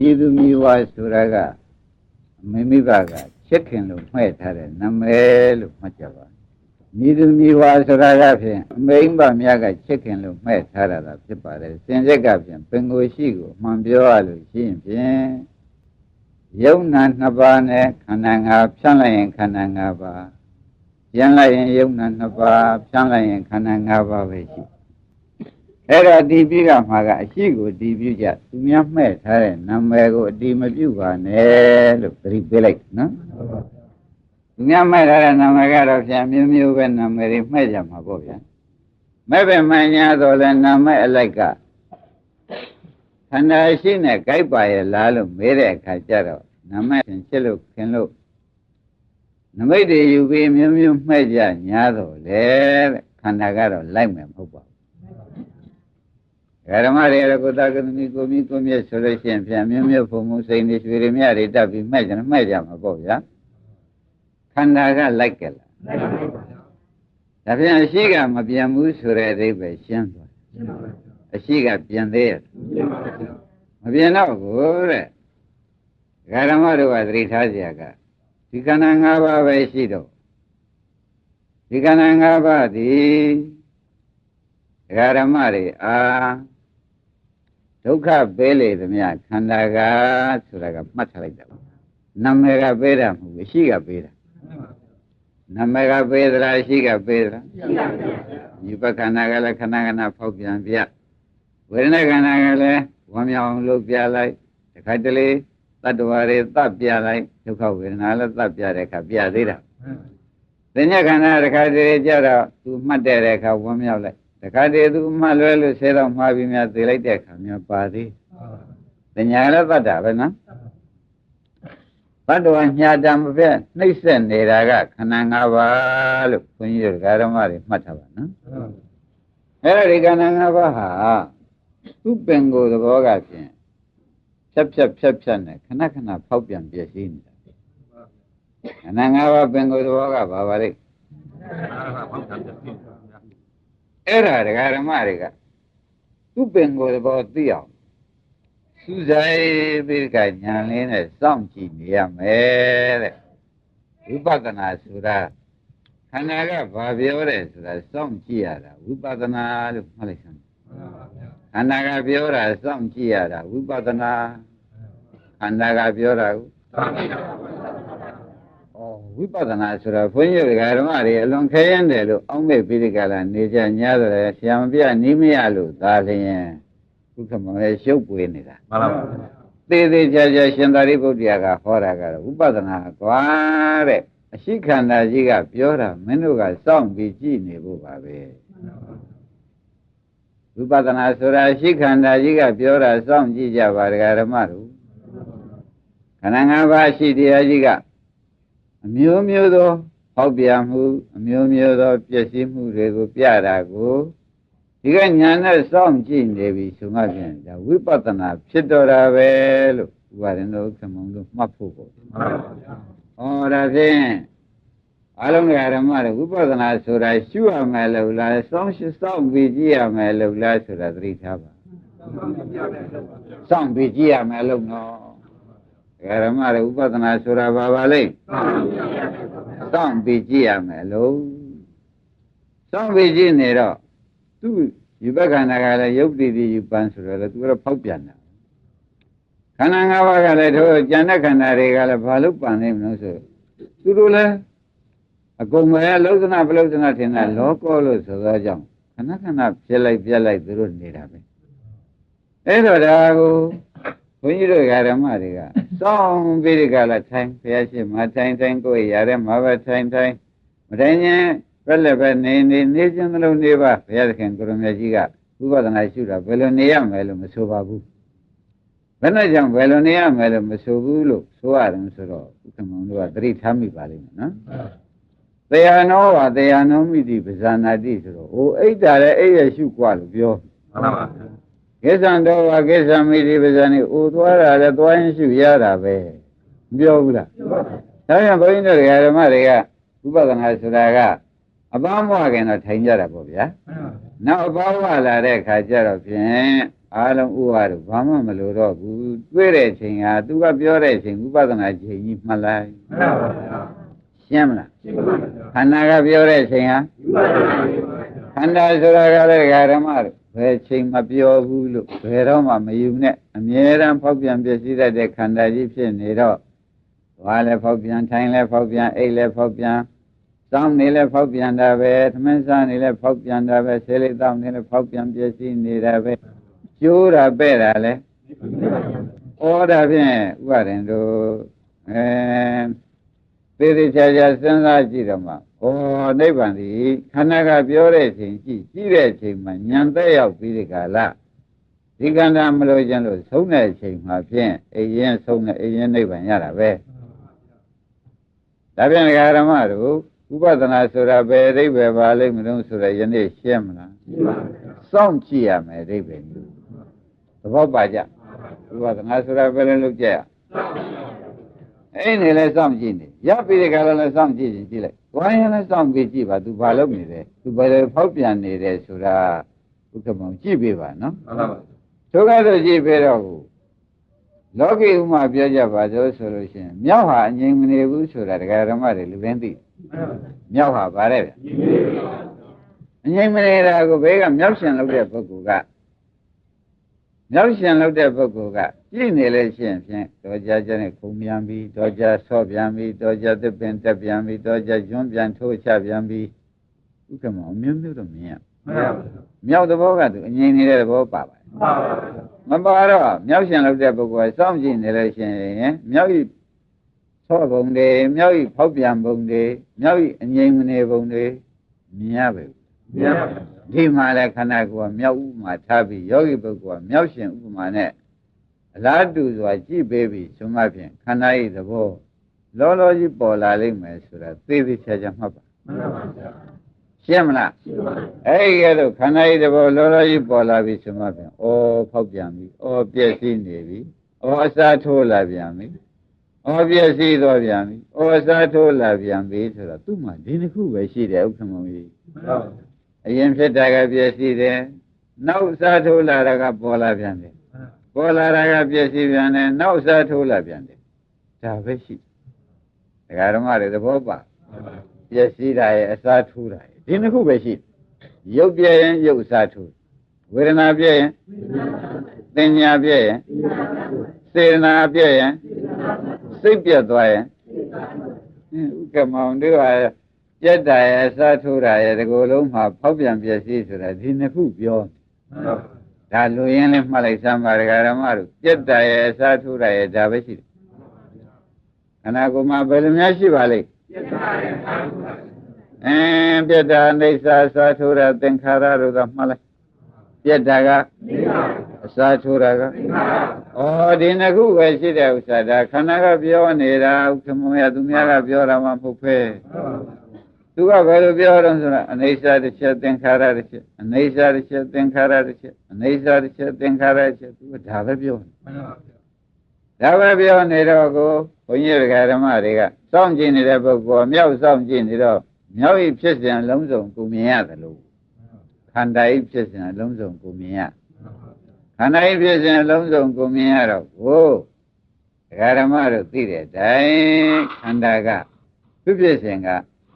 ပြည်သူမျိုးဝါဆိုတာကမိမိဘကချစ်ခင်လို့မှဲ့ထားတဲ့နာမည်လို့မှတ်ကြပါပြည်သူမျိုးဝါဆိုတာကဖြင့်အမိမ့်ဘများကချစ်ခင်လို့မှဲ့ထားတာဖြစ်ပါတယ်စင်ရက်ကဖြင့်ပင်ကိုယ်ရှိကိုအမှန်ပြောရလို့ရှိရင်ဖြင့်ယုံနာနှစ်ပါးနဲ့ခန္ဓာ၅ပါးဖြန့်လိုက်ရင်ခန္ဓာ၅ပါးပြန်လိုက်ရင်ယုံနာနှစ်ပါးဖြန့်လိုက်ရင်ခန္ဓာ၅ပါးပဲရှိ အဲ့ဒါဒီပြကမှာကအရှိကိုဒီပြုကြသူများမှဲ့ထားတဲ့နာမည်ကိုအတိမပြုပါနဲ့လို့သတိပေးလိုက်နော်သူများမှဲ့ထားတဲ့နာမည်ကတော့ပြန်မျိုးမျိုးပဲနာမည်တွေမှဲ့ကြမှာပေါ့ဗျာမဲ့ပဲမှန်ညာတော့လဲနာမည်အလိုက်ကခန္ဓာရှိနဲ့ကြိုက်ပါရဲ့လားလို့မေးတဲ့အခါကျတော့နာမည်ဖြင့်ချစ်လို့ခင်လို့နမိတ်တွေယူပြီးမျိုးမျိုးမှဲ့ကြညာတော့လေတဲ့ခန္ဓာကတော့လိုက်မယ်မဟုတ်ပါဘူး ဓမ္မတွေရကိုသာကသမီကိုမိကိုမြတ်ဆိုလို့ရှိရင်ပြန်မြတ်မြတ်ဘုံဘုံစိန်တွေရွှေတွေမြတွေတက်ပြီးမှဲ့ကြတယ်မှဲ့ကြမှာပေါ့ဗျာခန္ဓာကလိုက်ကြလားဒါပြန်အရှိကမပြန်ဘူးဆိုတဲ့အဓိပ္ပာယ်ရှင်းသွားအရှိကပြန်သေးရဲ့မပြန်တော့ဘူးတဲ့ဓမ္မတို့ကသတိထားကြကဒီခန္ဓာ၅ပါးပဲရှိတော့ဒီခန္ဓာ၅ပါးဒီဓမ္မတွေအာ ဒုက္ခပေးလေသမျှခန္ဓာကဆိုတာကမှတ်ထားလိုက်တာပါနာမည်ကပေးတာမဟုတ်ဘူးရှိကပေးတာနာမည်ကပေးသလားရှိကပေးသလားဒီပခန္ဓာကလည်းခဏခဏဖောက်ပြန်ပြဝေဒနာခန္ဓာကလည်းဝမ်းမြောက်အောင်လုပ်ပြလိုက်တခါတလေတတ္တဝါတွေသတ်ပြလိုက်ဒုက္ခဝေဒနာလည်းသတ်ပြတဲ့အခါပြသေးတာသညခန္ဓာတခါတလေကြတော့သူမှတ်တဲ့အခါဝမ်းမြောက်လိုက် တခါတည်းသူမှလွဲလို့ဆဲတော့မှားပြီးများသိလိုက်တဲ့အခါများပါသေးတညာလည်းသတ်တာပဲနော်ဘတ်တော်ညာတံမပြတ်နှိမ့်ဆက်နေတာကခန္ဓာ၅ပါးလို့ဘုန်းကြီးတို့ဓမ္မတွေမှတ်ထားပါနော်အဲ့ဒါဒီခန္ဓာ၅ပါးဟာသူ့ပင်ကိုယ်သဘောကဖြင့်ဖြတ်ဖြတ်ဖြတ်ဖြတ်နဲ့ခဏခဏဖောက်ပြန်ပြည့်စည်နေတာခန္ဓာ၅ပါးပင်ကိုယ်သဘောကဘာပါလဲ အဲ့ဒါဒကာဓမ္မတွေကသူ့ပင်ကိုယ်သဘောသိအောင်စူးစိုက်ပြီးကညာလင်းနဲ့စောင့်ကြည့်နေရမယ်တဲ့ဝိပဿနာဆိုတာခန္ဓာကဘာပြောတယ်ဆိုတာစောင့်ကြည့်ရတာဝိပဿနာလို့မှတ်လိုက်စမ်းခန္ဓာကပြောတာစောင့်ကြည့်ရတာဝိပဿနာခန္ဓာကပြောတာကိုဩ ဝိပဿနာဆိုတာဘုန်းကြီးတို့ဓမ္မတွေအလွန်ခဲရင်တယ်လို့အောက်မေ့ပြီးဒီကလာနေကြညာတယ်ဆရာမပြနီးမရလို့သာလျင်ဘုခမောရဲ့ရှုပ်ပွေးနေတာမှန်ပါပါသေးသေးချာချာရှင်သာရိပုတ္တရာကဟောတာကတော့ဝိပဿနာကွာတဲ့အရှိခန္ဓာကြီးကပြောတာမင်းတို့ကစောင့်ပြီးကြည့်နေဖို့ပါပဲဝိပဿနာဆိုတာအရှိခန္ဓာကြီးကပြောတာစောင့်ကြည့်ကြပါဒကာဓမ္မတို့ခန္ဓာ၅ပါးရှိတရားကြီးက အမျိုးမျိုးသောဟောက်ပြန်မှုအမျိုးမျိုးသောပျက်စီးမှုတွေကိုပြတာကိုဒီကညာနဲ့စောင့်ကြည့်နေပြီဆိုမှပြန်ဒါဝိပဿနာဖြစ်တော်တာပဲလို့ဥပါရင်တို့ခမုံတို့မှတ်ဖို့ပေါ့မှန်ပါပါ။ဩဒါဖြင့်အလုံးစုံဓမ္မတွေဝိပဿနာဆိုတာရှုရမယ်လို့လားစောင့်ရှုစောင့်ပြီးကြည့်ရမယ်လို့လားဆိုတာသတိထားပါ။စောင့်ပြီးကြည့်ရမယ်လို့နော်။ ဓမ္မတွေဝိပဿနာဆိုတာဘာပါလဲ။စောင့်ပြီးကြည့်ရမယ်လို့စောင့်ပြီးကြည့်နေတော့သူယူဘခန္ဓာကလည်းယုတ်တိတိယူပန်းဆိုတော့လေသူကတော့ဖောက်ပြန်တာခန္ဓာ၅ပါးကလည်းတို့ဉာဏ်ခန္ဓာတွေကလည်းဘာလို့ပန်နေမလို့ဆိုသူတို့လည်းအကုန်ပဲလောကနာပလုဒနာထင်တာလောကောလို့ဆိုသောကြောင့်ခဏခဏဖြစ်လိုက်ပြက်လိုက်သူတို့နေတာပဲအဲ့တော့ဒါကိုဘုန်းကြီးတို့ဓမ္မတွေကစောင်းပြီးဒီကလာထိုင်ဘုရားရှိခိုးထိုင်ထိုင်ကိုယ်ရတဲ့မှာပဲထိုင်ထိုင်မထိုင်ရင်ဘယ်လည်းပဲနေနေနေခြင်းသလုံးနေပါဘုရားသခင်ကိုရမကြီးကဝိပဿနာရှုတာဘယ်လိုနေရမယ်လို့မဆိုပါဘူးဘယ်နဲ့ကြောင့်ဘယ်လိုနေရမယ်လို့မဆိုဘူးလို့ဆိုရတယ်ဆိုတော့ဥက္ကမောင်တို့ကသတိထားမိပါလိမ့်မယ်နော်တရားနောဝတရားနောမိတိပဇာနာတိဆိုတော့ဟိုအိတ်တာလည်းအိတ်ရရှုกว่าလို့ပြော မှန်ပါပါ ကိစ္စံတော်ဝကိစ္စမိတိပဇာနေအိုသွားတာလည်းသွားရင်ရှုရတာပဲမပြောဘူးလားဒါကြောင့်ဘုန်းကြီးတို့ဓမ္မတွေကဥပဒနာဆိုတာကအပန်းမွားခင်တော့ထိုင်ကြတာပေါ့ဗျာနောက်အပန်းမွားလာတဲ့ခါကျတော့ဖြင့်အားလုံးဥပါတော့ဘာမှမလိုတော့ဘူးတွေ့တဲ့အချိန်ဟာသူကပြောတဲ့အချိန်ဥပဒနာချိန်ကြီးမှတ်လိုက်မှန်ပါဗျာရှင်းမလားရှင်းပါဗျာခန္ဓာကပြောတဲ့အချိန်ဟာယူပါဗျာယူပါဗျာခန္ဓာဆိုတာကလည်းဓမ္မတို့ ဘယ်ချိန်မပြောဘူးလို့ဘယ်တော့မှမယူနဲ့အမြဲတမ်းဖောက်ပြန်ပြည့်စည်တတ်တဲ့ခန္ဓာကြီးဖြစ်နေတော့ဝါလည်းဖောက်ပြန်ထိုင်လည်းဖောက်ပြန်အိတ်လည်းဖောက်ပြန်စောင်းနေလည်းဖောက်ပြန်တာပဲသမင်းစားနေလည်းဖောက်ပြန်တာပဲဆေးလေးတောင်းနေလည်းဖောက်ပြန်ပြည့်စည်နေတာပဲကျိုးတာပဲ့တာလည်းဩဒါဖြင့်ဥပါရင်တို့အဲသေသေးချာချာစဉ်းစားကြည့်တော့မှ ဩနိဗ္ဗာန်ဒီခန္ဓာကပြောတဲ့အချိန်ကြည့်ကြည့်တဲ့အချိန်မှာဉာဏ်သက်ရောက်ပြီးဒီကလာဒီကန္တာမလို့ခြင်းလို့ဆုံးတဲ့အချိန်မှာဖြင့်အိရင်ဆုံးတဲ့အိရင်နိဗ္ဗာန်ရတာပဲဒါဖြင့်ဒကာရမတို့ဥပဒနာဆိုတာဘယ်အဓိပ္ပာယ်ပါလိမ့်မလို့ဆိုတော့ယနေ့ရှင်းမလားရှင်းပါဗျာစောင့်ကြည့်ရမယ်အဓိပ္ပာယ်မျိုးသဘောပါကြဥပဒနာဆိုတာဘယ်လိုလုပ်ကြရအဲ့နေလဲစောင့်ကြည့်နေရပြီဒီကလာလဲစောင့်ကြည့်ကြည့်လိုက် ဝိုင်းရင်လဲစောင့်ပြီးကြည့်ပါ तू ဘာလုပ်နေလဲ तू ဘယ်လိုဖောက်ပြန်နေတယ်ဆိုတာဥက္ကမောင်ကြည့်ပေးပါနော်မှန်ပါဗျာဒုက္ခဆိုကြည့်ပေးတော့ဘူးလောကီဥမာပြောကြပါဆိုဆိုလို့ရှိရင်မြောက်ဟာအငြိမ်မနေဘူးဆိုတာဒကာဓမ္မတွေလူတိုင်းသိတယ်မှန်ပါဗျာမြောက်ဟာဗါတဲ့ဗျဒီနေ့ပါအငြိမ်မနေတာကိုဘေးကမြောက်ရှင်လုပ်တဲ့ပုဂ္ဂိုလ်က မြောက်ရှင်လုပ်တဲ့ပုဂ္ဂိုလ်ကကြည့်နေလို့ရှိရင်ဖြင့်တော်ကြကြနဲ့ခုံပြန်ပြီးတော်ကြဆော့ပြန်ပြီးတော်ကြသစ်ပင်တက်ပြန်ပြီးတော်ကြကျွန်းပြန်ထိုးချပြန်ပြီးဥက္ကမောင်မျိုးမျိုးတော့မြင်ရမှန်ပါဗျာမြောက်သဘောကသူအငြိမ်နေတဲ့သဘောပါပါတယ်မှန်ပါဗျာမပါတော့မြောက်ရှင်လုပ်တဲ့ပုဂ္ဂိုလ်ကစောင့်ကြည့်နေလို့ရှိရင်မြောက်ဤဆော့ပုံတွေမြောက်ဤဖောက်ပြန်ပုံတွေမြောက်ဤအငြိမ်မနေပုံတွေမြင်ရပဲမြင်ပါဗျာ ဒီမှာလည်းခန္ဓာကိုယ်ကမြောက်ဥပမာထားပြီးယောဂီပုဂ္ဂိုလ်ကမြောက်ရှင်ဥပမာနဲ့အလားတူစွာကြည့်ပေးပြီးဆိုမှဖြင့်ခန္ဓာဤသဘောလောလောကြီးပေါ်လာလိမ့်မယ်ဆိုတာသိသိချာချာမှတ်ပါမှန်ပါဗျာရှင်းမလားရှင်းပါဗျာအဲ့ဒီကဲတော့ခန္ဓာဤသဘောလောလောကြီးပေါ်လာပြီဆိုမှဖြင့်ဩဖောက်ပြန်ပြီဩပြည့်စည်နေပြီဩအစားထိုးလာပြန်ပြီဩပြည့်စည်တော့ပြန်ပြီဩအစားထိုးလာပြန်ပြီဆိုတော့သူ့မှာဒီတစ်ခုပဲရှိတယ်ဥက္ကမကြီးမှန်ပါဗျာ အရင်ဖြစ်တာကပြည့်စည်တယ်နောက်စားထိုးလာတာကပေါ်လာပြန်တယ်ပေါ်လာတာကပြည့်စည်ပြန်တယ်နောက်စားထိုးလာပြန်တယ်ဒါပဲရှိဒကာဓမ္မတွေသဘောပါပြည့်စည်တာရဲ့အစားထိုးတာရဲ့ဒီနှစ်ခုပဲရှိရုပ်ပြည့်ရင်ရုပ်အစားထိုးဝေဒနာပြည့်ရင်သင်ညာပြည့်ရင်စေတနာပြည့်ရင်စိတ်ပြတ်သွားရင်ဟင်းဥက္ကမောင်တို့က ပြတ်တာရဲ့အစားထိုးတာရဲ့ဒီကိုယ်လုံးမှာဖောက်ပြန်ပြည့်စည်ဆိုတာဒီနှစ်ခုပြောမှန်ပါဗျာဒါလူရင်းလေးမှတ်လိုက်စမ်းပါဒကာရမတို့ပြက်တာရဲ့အစားထိုးတာရဲ့ဒါပဲရှိတယ်ခန္ဓာကိုယ်မှာဘယ်လိုများရှိပါလိမ့်ပြတ်သားတဲ့အာဟုပါအင်းပြက်တာအိဋ္ဌာအစားထိုးတာသင်္ခါရတို့ကမှတ်လိုက်ပြက်တာကမိပါအစားထိုးတာကသင်္ခါရဩဒီနှစ်ခုပဲရှိတဲ့ဥစ္စာဒါခန္ဓာကပြောနေတာဥက္ကမယသူများကပြောတာမှမဟုတ်ပဲမှန်ပါဗျာ သူကဘယ်လိုပြောတော့ဆိုတော့အနေစာတစ်ချက်သင်္ခါရတစ်ချက်အနေစာတစ်ချက်သင်္ခါရတစ်ချက်အနေစာတစ်ချက်သင်္ခါရတစ်ချက်သူကဒါပဲပြောနေမှန်ပါဗျာဒါပဲပြောနေတော့ကိုဘုန်းကြီးဓမ္မတွေကစောင့်ကြည့်နေတဲ့ပုဂ္ဂိုလ်မြောက်စောင့်ကြည့်နေတော့မြောက်ဤဖြစ်စဉ်အလုံးစုံကိုမြင်ရတယ်လို့ခန္ဓာဤဖြစ်စဉ်အလုံးစုံကိုမြင်ရခန္ဓာဤဖြစ်စဉ်အလုံးစုံကိုမြင်ရတော့ကိုဓမ္မတို့သိတဲ့အတိုင်းခန္ဓာကသူဖြစ်စဉ်က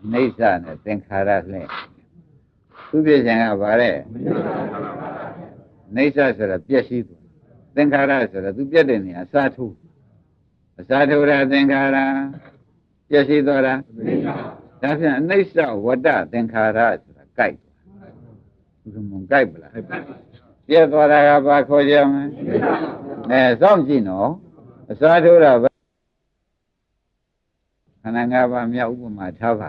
အိဋ္ဌနဲ့သင်္ခါရလှဲ့သူဖြစ်စဉ်ကဘာလဲအိဋ္ဌဆိုတာပြည့်စည်သွားသင်္ခါရဆိုတာသူပြည့်တဲ့နေရာအစားထိုးအစာထုရသင်္ခါရပြည့်စည်သွားတာမိပါဒါဖြင့်အနိစ္စဝတ္တသင်္ခါရဆိုတာကြိုက်ဘုရားမုံကြိုက်ပလားပြည့်သွားတာကဘာခေါ်ကြမလဲအဲစောင့်ကြည့်နော်အစာထုရပဲခန္ဓာ၅ပါးမြောက်ဥပမာထားပါ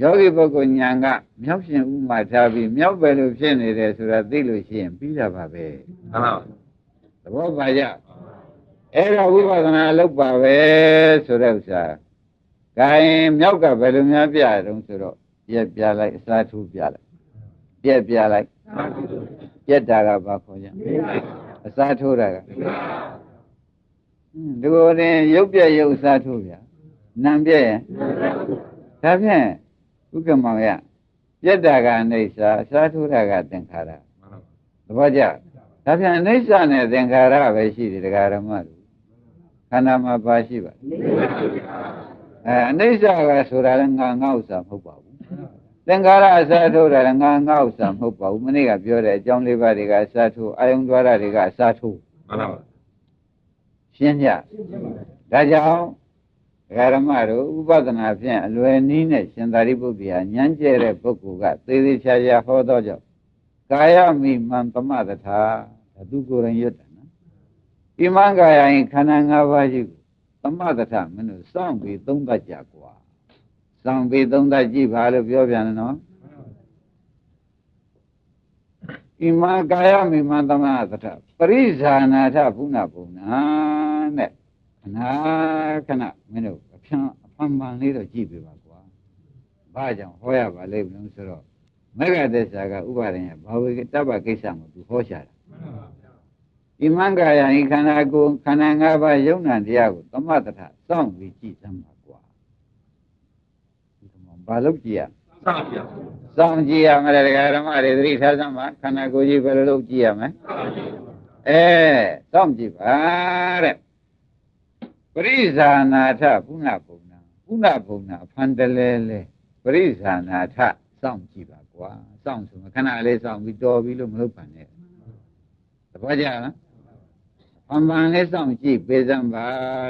ယောဂီပုဂ္ဂိုလ်ညာကမြောက်ရှင်ဥပမာထားပြီးမြောက်ပဲလို့ဖြစ်နေတယ်ဆိုတာသိလို့ရှိရင်ပြီးတာပါပဲမှန်ပါသဘောပါကြအဲ့ဒါဝိပဿနာအလုပ်ပါပဲဆိုတဲ့ဥစ္စာဂိုင်းမြောက်ကဘယ်လိုများပြတုံးဆိုတော့ပြက်ပြလိုက်အစားထိုးပြလိုက်ပြက်ပြလိုက်ပြက်တာကဘာခေါ်ကြအစားထိုးတာကဟင်းဒီလိုနဲ့ရုပ်ပြက်ရုပ်အစားထိုးဗျာနာမ်ပြက်ရင်ဒါဖြင့် ဥက္ကမောင်ရပြက်တာကအိဋ္ဌာအစားထိုးတာကသင်္ခါရသဘောကျဒါဖြင့်အနိစ္စနဲ့သင်္ခါရပဲရှိတယ်တရားဓမ္မတို့ခန္ဓာမှာပါရှိပါအဲအနိစ္စကဆိုတာလည်းငါငါဥစ္စာမဟုတ်ပါဘူးသင်္ခါရအစားထိုးတာလည်းငါငါဥစ္စာမဟုတ်ပါဘူးမနေ့ကပြောတဲ့အကြောင်းလေးပါးတွေကအစားထိုးအာယုံဒွါရတွေကအစားထိုးမှန်ပါပါရှင်းကြဒါကြောင့် ဒကာရမတို့ဥပဒနာဖြင့်အလွယ်နည်းနဲ့ရှင်သာရိပုတ္တရာဉာဏ်ကျဲတဲ့ပုဂ္ဂိုလ်ကသေသေးချာချာဟောတော့ကြောင့်ကာယမိမံပမတထာဒါသူကိုယ်ရင်ရွတ်တယ်နော်ဣမံကာယရင်ခန္ဓာ၅ပါးရှိကိုပမတထာမင်းတို့စောင့်ပြီးသုံးသပ်ကြကွာစောင့်ပြီးသုံးသပ်ကြည့်ပါလို့ပြောပြန်တယ်နော်ဣမံကာယမိမံသမတထာပရိဇာနာထဘုနာဘုနာတဲ့ ခဏခဏမင်းတို့အဖြန်းအဖန်ပန်လေးတော့ကြည့်ပြပါကွာဘာကြောင့်ဟောရပါလိမ့်မလို့ဆိုတော့မေဃသစ္စာကဥပါဒင်ရဲ့ဘာဝေတပ္ပကိစ္စကိုသူဟောရှာတာဣမံကာယဤခန္ဓာကိုယ်ခန္ဓာ၅ပါးယုံနာတရားကိုသမတထစောင့်ပြီးကြည့်စမ်းပါကွာဒီမှာဘာလို့ကြည့်ရစောင့်ကြည့်စောင့်ကြည့်ရမလဲတရားဓမ္မတွေသတိထားစမ်းပါခန္ဓာကိုယ်ကြီးဘယ်လိုလုပ်ကြည့်ရမလဲအဲစောင့်ကြည့်ပါတဲ့ ပရိဇာနာထဘုနာဘုံနာဘုနာဘုံနာအဖန်တလဲလဲပရိဇာနာထစောင့်ကြည့်ပါကွာစောင့်ဆိုမှခဏလေးစောင့်ပြီးတော်ပြီလို့မလုပ်ပါနဲ့တပည့်ကြလားအမှန်မှန်လေးစောင့်ကြည့်ပေးစမ်းပါ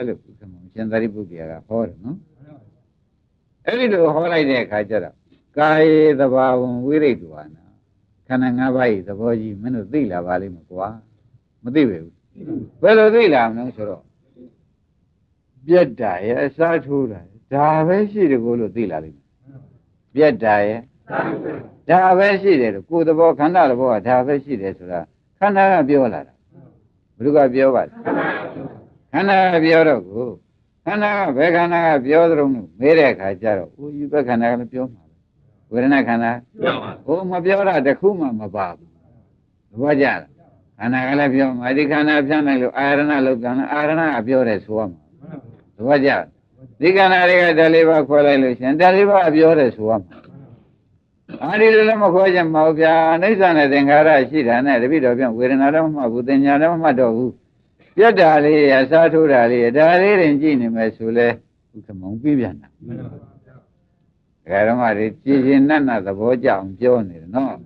လို့ဘုရားမရှင်သာရိပုတ္တရာကဟောတယ်နော်အဲ့ဒီလိုဟောလိုက်တဲ့အခါကျတော့ကာယေသဘာဝံဝိရိတ္တဝါနာခန္ဓာ၅ပါးဤသဘောကြီးမင်းတို့သိလာပါလိမ့်မယ်ကွာမသိပဲဘူးဘယ်လိုသိလာမလဲဆိုတော့ ပြက်တာရဲ့အစားထိုးတာရဲ့ဒါပဲရှိတယ်ကိုလို့သိလာလိမ့်မယ်ပြက်တာရဲ့ဒါပဲရှိတယ်လို့ကိုယ်သဘောခန္ဓာသဘောကဒါပဲရှိတယ်ဆိုတာခန္ဓာကပြောလာတာဘယ်သူကပြောပါလဲခန္ဓာကပြောတော့ကိုခန္ဓာကဘယ်ခန္ဓာကပြောသလုံးလို့မေးတဲ့အခါကျတော့အိုယူဘက်ခန္ဓာကလည်းပြောမှာပဲဝေဒနာခန္ဓာပြောပါဟိုမပြောတာတစ်ခုမှမပါဘူးသဘောကျလားခန္ဓာကလည်းပြောမှာဒီခန္ဓာဖြန့်နိုင်လို့အာရဏလောက်တာအာရဏကပြောတယ်ဆိုရမှာ သဘောကျလားဒီခန္ဓာတွေကဓာတ်လေးပါခွဲလိုက်လို့ရှရင်ဓာတ်လေးပါပြောတယ်ဆိုရမှာအာဒီလိုလည်းမခွဲချင်ပါဘူးဗျာအိဋ္ဌာနဲ့သင်္ခါရရှိတာနဲ့တပိတော့ပြန်ဝေဒနာတော့မမှတ်ဘူးသင်ညာတော့မမှတ်တော့ဘူးပြတ်တာလေးအစားထိုးတာလေးဒါလေးရင်ကြည့်နေမယ်ဆိုလဲဥက္ကမောင်ပြပြန်တာဒကာရမတွေကြည်ရင်နတ်နတ်သဘောကြအောင်ပြောနေတယ်နော်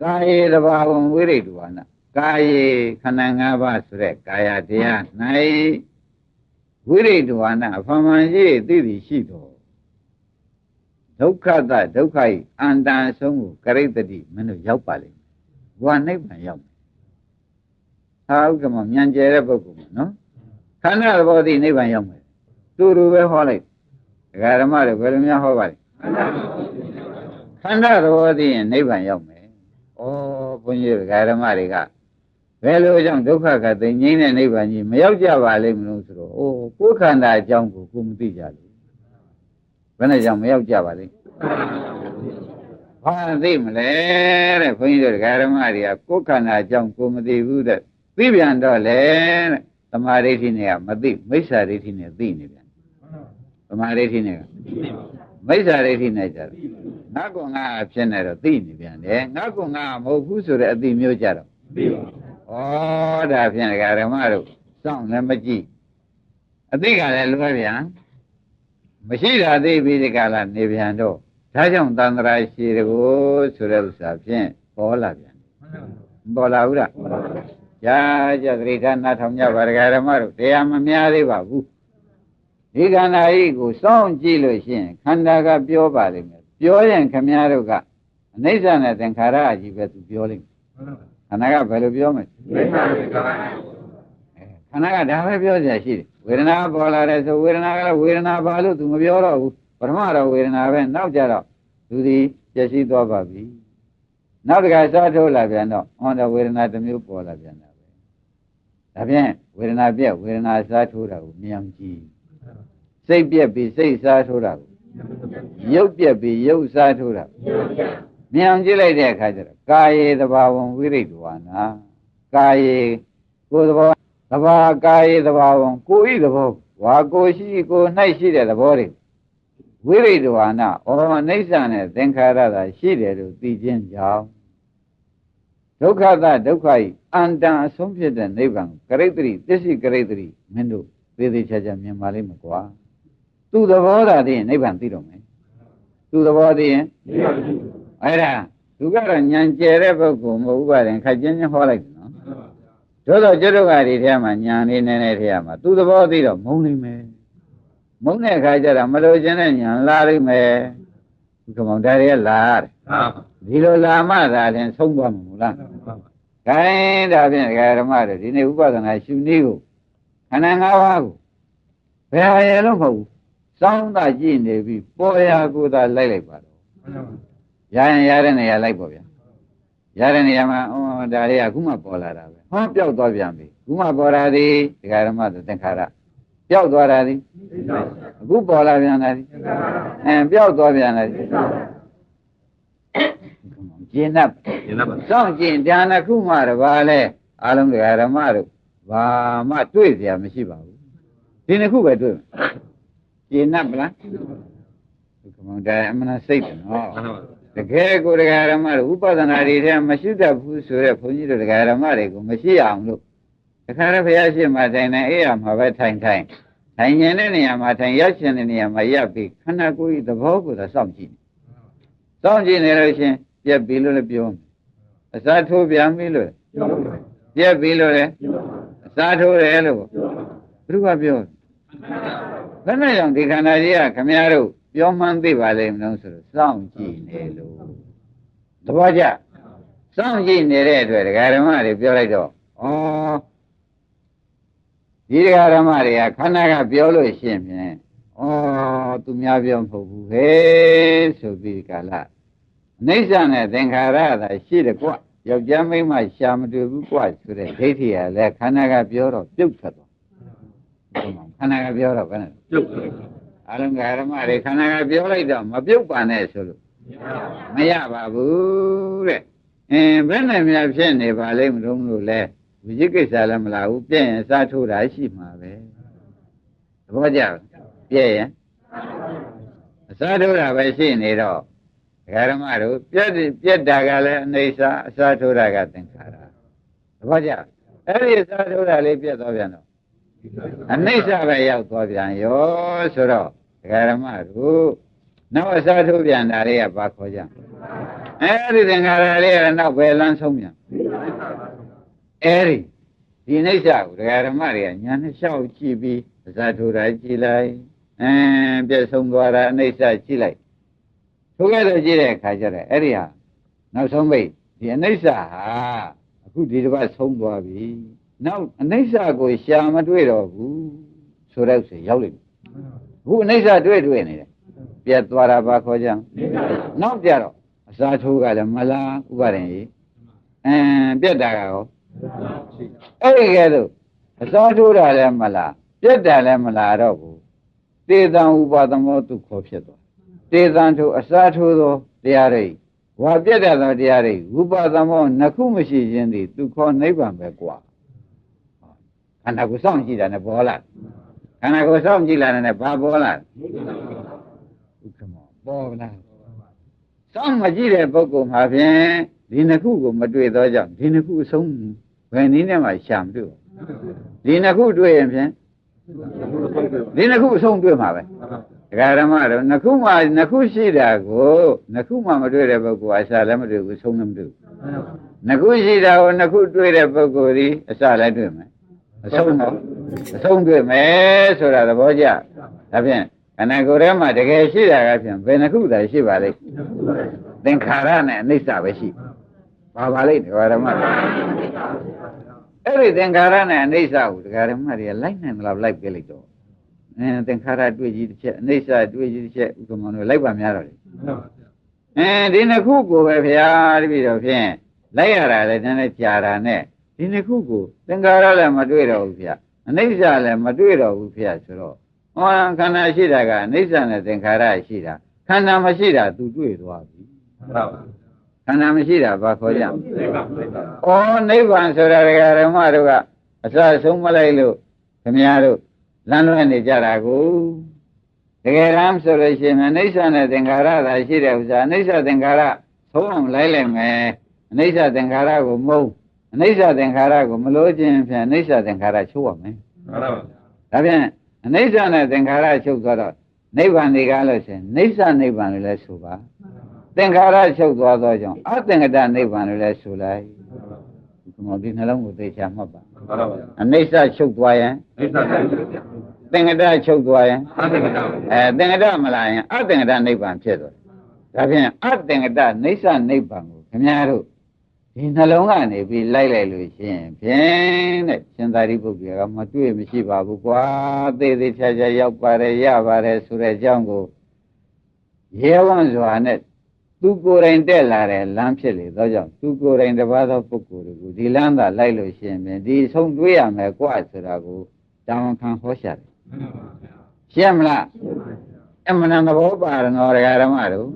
ကာယေတဘာဝံဝိရိတ္တဝါန ကာယေခန္ဓာ၅ပါးဆိုတဲ့ကာယတရား၌ဝိရိတ္တဝါနအဖမှန်ရှိသိသည်ရှိတော်ဒုက္ခတဒုက္ခဤအန္တန်အဆုံးကိုကရိတ္တိမင်းတို့ရောက်ပါလိမ့်မယ်။ဘဝနိဗ္ဗာန်ရောက်မယ်။ဟာဥက္ကမမြန်ကျဲတဲ့ပုဂ္ဂိုလ်မှာနော်ခန္ဓာသဘောသိနိဗ္ဗာန်ရောက်မယ်။သူတို့ပဲဟောလိုက်။ဒကာဓမ္မတွေဘယ်လိုများဟောပါလဲ။ခန္ဓာသဘောသိရင်နိဗ္ဗာန်ရောက်မယ်။ဩဘုန်းကြီးတို့ဓမ္မတွေက ဘယ်လိုကြောင့်ဒုက္ခကသိငြိမ်းတဲ့နိဗ္ဗာန်ကြီးမရောက်ကြပါလိမ့်မလို့ဆိုတော့အိုးကိုယ်ခန္ဓာအကြောင်းကိုကိုယ်မသိကြလို့ဘယ်နဲ့ကြောင့်မရောက်ကြပါလိမ့်ဘာသိမလဲတဲ့ဘုန်းကြီးတို့ဓမ္မတွေကကိုယ်ခန္ဓာအကြောင်းကိုယ်မသိဘူးတဲ့သိပြန်တော့လေတဲ့သမာဓိဋ္ဌိနဲ့ကမသိမိစ္ဆာဒိဋ္ဌိနဲ့သိနေပြန်သမာဓိဋ္ဌိနဲ့ကမိစ္ဆာဒိဋ္ဌိနဲ့ကြတယ်ငါကငါအဖြစ်နဲ့တော့သိနေပြန်တယ်ငါကငါမဟုတ်ဘူးဆိုတဲ့အသိမျိုးကြတော့ပြီးပါ ဩဒါဖြင့်ဒကာဓမ္မတို့စောင့်လည်းမကြည့်အသိကလည်းလွဲပြန်မရှိတာသိပြီးဒီကလာနေပြန်တော့ဒါကြောင့်တန်ត្រာရှိတကိုဆိုတဲ့ဥစ္စာဖြင့်ပေါ်လာပြန်မပေါ်လာဘူးလားကြာကြသတိထားနားထောင်ကြပါဒကာဓမ္မတို့တရားမများသေးပါဘူးဒီခန္ဓာကြီးကိုစောင့်ကြည့်လို့ရှိရင်ခန္ဓာကပြောပါလိမ့်မယ်ပြောရင်ခမည်းတော်ကအနိစ္စနဲ့သင်္ခါရအကြီးပဲသူပြောလိမ့်မယ် ခန္ဓာကဘယ်လိုပြောမလဲမိစ္ဆာတွေကာယခန္ဓာကဒါပဲပြောစရာရှိတယ်ဝေဒနာပေါ်လာတယ်ဆိုဝေဒနာကလည်းဝေဒနာပါလို့သူမပြောတော့ဘူးပထမတော့ဝေဒနာပဲနောက်ကြတော့သူဒီပြည့်စည်သွားပါပြီနောက်တစ်ခါစားထိုးလာပြန်တော့ဟောတော့ဝေဒနာတစ်မျိုးပေါ်လာပြန်တာပဲဒါဖြင့်ဝေဒနာပြက်ဝေဒနာစားထိုးတာကိုမြင်အောင်ကြည့်စိတ်ပြက်ပြီးစိတ်စားထိုးတာကိုရုပ်ပြက်ပြီးရုပ်စားထိုးတာကို မြင်အောင်ကြည့်လိုက်တဲ့အခါကျတော့ကာယေသဘာဝံဝိရိတ္တဝါနာကာယေကိုယ်သဘောသဘာကာယေသဘာဝံကိုဤသဘောဝါကိုရှိကို၌ရှိတဲ့သဘောတွေဝိရိတဝါနာဩအနိစ္စနဲ့သင်္ခါရသာရှိတယ်လို့သိခြင်းကြောင့်ဒုက္ခသဒုက္ခဤအန္တန်အဆုံးဖြစ်တဲ့နိဗ္ဗာန်ကိုကရိတ္တိသစ္စိကရိတ္တိမင်းတို့သေးသေးချာချာမြင်ပါလိမ့်မယ်ကွာသူသဘောသာသိရင်နိဗ္ဗာန်သိတော့မယ်သူသဘောသိရင် အဲ့ဒါသူကတော့ညံကျဲတဲ့ပုဂ္ဂိုလ်မဟုတ်ဘူးပါတယ်ခက်ချင်းချင်းဟောလိုက်တယ်နော်တို့တော့ကျွတ်တို့ကဒီထဲမှာညံနေနေနေထဲမှာသူသဘောသိတော့မုန်းနိုင်မယ်မုန်းတဲ့အခါကျတော့မလို့ခြင်းနဲ့ညံလာလိမ့်မယ်ဒီကောင်ဒါတွေကလာတယ်ဒီလိုလာမှသာရင်ဆုံးသွားမှာမဟုတ်လား။ခိုင်းဒါဖြင့်ဒကာဓမ္မတွေဒီနေ့ဥပဒနာရှုနည်းကိုခန္ဓာ၅ပါးကိုဘယ်ဟာရဲ့လို့မဟုတ်ဘူး။စောင်းတာကြည့်နေပြီပေါ်ရာကိုသာလိုက်လိုက်ပါတော့။ ရရင်ရတဲ့နေရာလိုက်ပေါ့ဗျာ။ရတဲ့နေရာမှာအော်ဒါလေးကအခုမှပေါ်လာတာပဲ။ဟောပျောက်သွားပြန်ပြီ။အခုမှပေါ်လာသည်ဒကာဓမ္မတွေသင်္ခါရပျောက်သွားတာသည်အခုပေါ်လာပြန်တာသည်အဲပျောက်သွားပြန်တာသည်ကျင်납 ရင်းပါ စောင့်ကျင်ဒါနခုမှတပါလဲအားလုံးတရားဓမ္မတို့ဘာမှတွေ့เสียမရှိပါဘူးဒီနှစ်ခုပဲတွေ့မယ်ကျင်납မလားဒီကမောဒါအမှန်စိတ်တယ်နော် မှန်ပါ တကယ်ကိုတရားဓမ္မတို့ဥပဒနာတွေထဲမရှိတတ်ဘူးဆိုတဲ့ဘုန်းကြီးတို့တရားဓမ္မတွေကိုမရှိအောင်လို့တခါတည်းဘုရားရှိခိုးတိုင်တိုင်အေးရမှာပဲထိုင်ထိုင်ထိုင်ရင်တဲ့နေရာမှာထိုင်ရရှင်တဲ့နေရာမှာရပ်ပြီးခန္ဓာကိုယ်ဤသဘောကိုသာစောင့်ကြည့်စောင့်ကြည့်နေလို့ရှင်ပြက်ပြီလို့လည်းပြောမယ်အစားထိုးပြန်ပြီလို့ပြက်ပြီလို့လည်းအစားထိုးတယ်လို့ဘုရားပြောဘယ်နဲ့ကြောင့်ဒီခန္ဓာကြီးကခမည်းတော် ပြောမှန်းသိပါလိမ့်မလို့ဆိုတော့စောင့်ကြည့်နေလို့သဘောကျစောင့်ကြည့်နေတဲ့အတွက်ဒကာဓမ္မတွေပြောလိုက်တော့ဩဒီဒကာဓမ္မတွေကခန္ဓာကပြောလို့ရှိရင်ဖြင့်ဩသူများပြောမဟုတ်ဘူးဟဲ့ဆိုပြီးကာလအိဋ္ဌာနဲ့သင်္ခါရသာရှိတယ်ကွယောက်ျားမိန်းမရှာမတွေ့ဘူးကွဆိုတဲ့ဒိဋ္ဌိကလည်းခန္ဓာကပြောတော့ပြုတ်ထွက်သွားခန္ဓာကပြောတော့ဘယ်နဲ့ပြုတ် အလုံးကဓမ္မတွေခန္ဓာကပြောလိုက်တော့မပြုတ်ပါနဲ့ဆိုလို့မရပါဘူးတဲ့အင်းဘယ်နဲ့များဖြစ်နေပါလိမ့်မလို့လို့လဲဝိဇိကိစ္စလည်းမလာဘူးပြည့်ရင်စားထိုးတာရှိမှာပဲသဘောကျလားပြည့်ရင်အစားထိုးတာပဲရှိနေတော့ဒကာဓမ္မတို့ပြက်တယ်ပြက်တာကလည်းအနေစာအစားထိုးတာကသင်္ခါရသဘောကျအဲ့ဒီအစားထိုးတာလေးပြက်သွားပြန်တော့အနိစ္စပဲရောက်သွားပြန်ရောဆိုတော့ ဒကာဓမ္မတို့နောက်အစားထိုးပြန်တာလေးကဘာခေါ်ကြအဲ့ဒီသင်္ခါရလေးကနောက်ပဲလမ်းဆုံးပြန်အဲ့ဒီဒီအိဋ္ဌကိုဒကာဓမ္မတွေကညာနဲ့လျှောက်ကြည့်ပြီးအစားထိုးတာကြည့်လိုက်အင်းပြက်ဆုံးသွားတာအိဋ္ဌကြည့်လိုက်ထိုကဲ့သို့ကြည့်တဲ့အခါကျတော့အဲ့ဒီဟာနောက်ဆုံးပိတ်ဒီအနိစ္စဟာအခုဒီတစ်ပတ်ဆုံးသွားပြီနောက်အနိစ္စကိုရှာမတွေ့တော့ဘူးဆိုတော့ဆိုရောက်လိမ့်မယ် အခုအနိစ္စတွေ့တွေ့နေတယ်ပြတ်သွားတာပါခေါ်ကြအောင်နောက်ကြတော့အစာထိုးကလည်းမလားဥပါရင်ကြီးအင်းပြတ်တာကရောအဲ့ဒီကဲတော့အစာထိုးတာလည်းမလားပြတ်တာလည်းမလားတော့ဘူးတေတံဥပါဒမောတုခောဖြစ်သွား တေသံထိုအစားထိုးသောတရားတွေဝါပြတ်တတ်သောတရားတွေဝိပါဒမောနှစ်ခုမရှိခြင်းသည်သူခေါ်နိဗ္ဗာန်ပဲกว่าခန္ဓာကိုယ်စောင့်ကြည့်တာနဲ့ပေါ်လာ ခန္ဓာကိုယ်စောင့်ကြည့်လာတဲ့နဲ့ဘာပေါ်လာဥက္ကမောပေါ်လာစောင့်မကြည့်တဲ့ပုဂ္ဂိုလ်မှာဖြင့်ဒီနှစ်ခုကိုမတွေ့သောကြောင့်ဒီနှစ်ခုအဆုံးဘယ်နည်းနဲ့မှရှာမတွေ့ဘူးဒီနှစ်ခုတွေ့ရင်ဖြင့်ဒီနှစ်ခုအဆုံးတွေ့မှာပဲဒကာဓမ္မတော့နှစ်ခုမှနှစ်ခုရှိတာကိုနှစ်ခုမှမတွေ့တဲ့ပုဂ္ဂိုလ်အစလည်းမတွေ့ဘူးဆုံးလည်းမတွေ့ဘူးနှစ်ခုရှိတာကိုနှစ်ခုတွေ့တဲ့ပုဂ္ဂိုလ်ဒီအစလည်းတွေ့မယ် အဆုံးတော့အဆုံးတွေ့မယ်ဆိုတာသဘောကျဒါဖြင့်ခန္ဓာကိုယ်ထဲမှာတကယ်ရှိတာကဖြင့်ဘယ်နှစ်ခုသာရှိပါလိမ့်သင်္ခါရနဲ့အနိစ္စပဲရှိပါပါလိမ့်ဒကာဓမ္မအဲ့ဒီသင်္ခါရနဲ့အနိစ္စကိုဒကာဓမ္မတွေကလိုက်နိုင်မလားလိုက်ပြလိုက်တော့အဲသင်္ခါရတွေ့ကြီးတစ်ချက်အိဋ္ဌတွေ့ကြီးတစ်ချက်ဥက္ကမတို့လိုက်ပါများတော့လေအဲဒီနှစ်ခုကိုပဲဗျာတပည့်တော်ဖြင့်လိုက်ရတာလည်းနည်းနည်းကြာတာနဲ့ ဒီနှစ်ခုကိုသင်္ခါရလည်းမတွေ့တော့ဘူးဗျာအိဋ္ဌလည်းမတွေ့တော့ဘူးဗျာဆိုတော့ဟောခန္ဓာရှိတာကအိဋ္ဌနဲ့သင်္ခါရရှိတာခန္ဓာမရှိတာ तू တွေ့သွားပြီဟုတ်ပါခန္ဓာမရှိတာဘာခေါ်ကြနိဗ္ဗာန်နိဗ္ဗာန်ဩနိဗ္ဗာန်ဆိုတာဒကာဓမ္မတို့ကအစဆုံးမလိုက်လို့ခင်ဗျားတို့လမ်းလွဲနေကြတာကိုတကယ်တမ်းဆိုလို့ရှိရင်အိဋ္ဌနဲ့သင်္ခါရသာရှိတဲ့ဥစ္စာအိဋ္ဌသင်္ခါရသုံးအောင်လိုက်လိုက်မယ်အနိစ္စသင်္ခါရကိုမုန်း အနိစ္စသင်္ခါရကိုမလို့ခြင်းဖြင့်အနိစ္စသင်္ခါရချုပ်ရမယ်မှန်ပါဗျာဒါဖြင့်အနိစ္စနဲ့သင်္ခါရချုပ်သွားတော့နိဗ္ဗာန်ဒီကားလို့ဆိုရင်နိစ္စနိဗ္ဗာန်လို့လည်းဆိုပါသင်္ခါရချုပ်သွားသောကြောင့်အသင်္ကတနိဗ္ဗာန်လို့လည်းဆိုလိုက်ဒီမှာဒီနှလုံးကိုသိချာမှတ်ပါမှန်ပါဗျာအနိစ္စချုပ်သွားရင်အိဋ္ဌာတန်ဗျာသင်္ကတချုပ်သွားရင်အာသင်္ကတအဲသင်္ကတမလာရင်အသင်္ကတနိဗ္ဗာန်ဖြစ်သွားတယ်ဒါဖြင့်အသင်္ကတနိစ္စနိဗ္ဗာန်ကိုခင်ဗျားတို့ ဒီနှလုံးကနေပြီးလိုက်လိုက်လို့ရှိရင်ဖြင့်တဲ့ရှင်သာရိပုတ္တရာကမတွေ့မရှိပါဘူးကွာသေသေးချာချာရောက်ပါတယ်ရပါတယ်ဆိုတဲ့အကြောင်းကိုရဲဝံ့စွာနဲ့သူကိုယ်တိုင်တက်လာတဲ့လမ်းဖြစ်လေသောကြောင့်သူကိုယ်တိုင်တပါးသောပုဂ္ဂိုလ်တွေကိုဒီလမ်းသာလိုက်လို့ရှိရင်ဖြင့်ဒီဆုံးတွေးရမယ်ကွာဆိုတာကိုတောင်းခံဟောရှာတယ်မှန်ပါဗျာရှင်းမလားအမှန်တန်သဘောပါရနော်ဒကာဓမ္မတို့